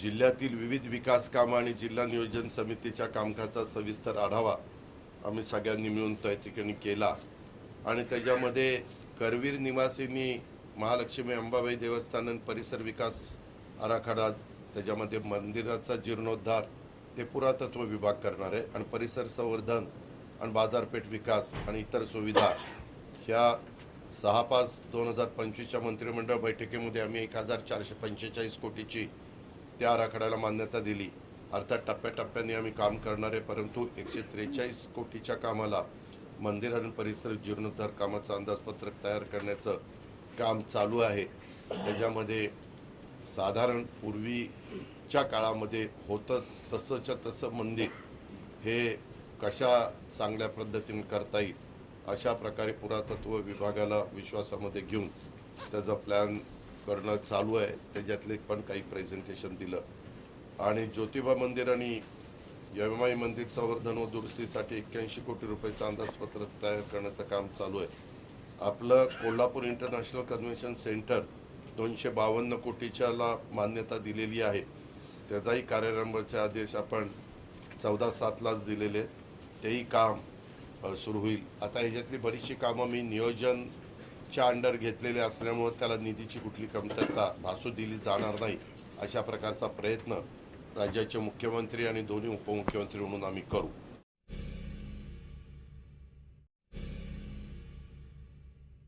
जिल्ह्यातील विविध विकास कामं आणि जिल्हा नियोजन समितीच्या कामकाजाचा सविस्तर आढावा आम्ही सगळ्यांनी मिळून त्या ठिकाणी केला. आणि त्याच्यामध्ये करवीर निवासींनी महालक्ष्मी अंबाबाई देवस्थान आणि परिसर विकास आराखडा त्याच्यामध्ये मंदिराचा जीर्णोद्धार ते पुरातत्व विभाग करणार आहे आणि परिसर संवर्धन आणि बाजारपेठ विकास आणि इतर सुविधा. ह्या सहा पाच दोन हजार पंचवीसच्या मंत्रिमंडळ बैठकीमध्ये आम्ही एक हजार चारशे पंचेचाळीस कोटीची त्या आराखड्याला मान्यता दिली. अर्थात टप्प्याटप्प्याने आम्ही काम करणार आहे परंतु एकशे त्रेचाळीस कोटीच्या कामाला मंदिर आणि परिसर जीर्णोद्धार कामाचं अंदाजपत्रक तयार करण्याचं काम चालू आहे. त्याच्यामध्ये साधारण पूर्वीच्या काळामध्ये होतं तसंच्या तसं मंदिर हे कशा चांगल्या पद्धतीने करता येईल अशा प्रकारे पुरातत्व विभागाला विश्वासामध्ये घेऊन त्याचा प्लॅन करणं चालू आहे. त्याच्यातले पण काही प्रेझेंटेशन दिलं. आणि ज्योतिबा मंदिर आणि यमाई मंदिर संवर्धन व दुरुस्तीसाठी एक्क्याऐंशी कोटी रुपयाचं अंदाजपत्रक तयार करण्याचं काम चालू आहे. आपलं कोल्हापूर इंटरनॅशनल कन्व्हेन्शन सेंटर दोनशे बावन्न कोटीच्याला मान्यता दिलेली आहे. त्याचाही कार्यारंभाचे आदेश आपण चौदा सातलाच दिलेले आहेत. तेही काम सुरू होईल. आता ह्याच्यातली बरीचशी कामं मी नियोजन च्या अंडर घेतलेले असल्यामुळं त्याला निधीची कुठली कमतरता भासू दिली जाणार नाही अशा प्रकारचा प्रयत्न राज्याचे मुख्यमंत्री आणि दोन्ही उपमुख्यमंत्री म्हणून आम्ही करू.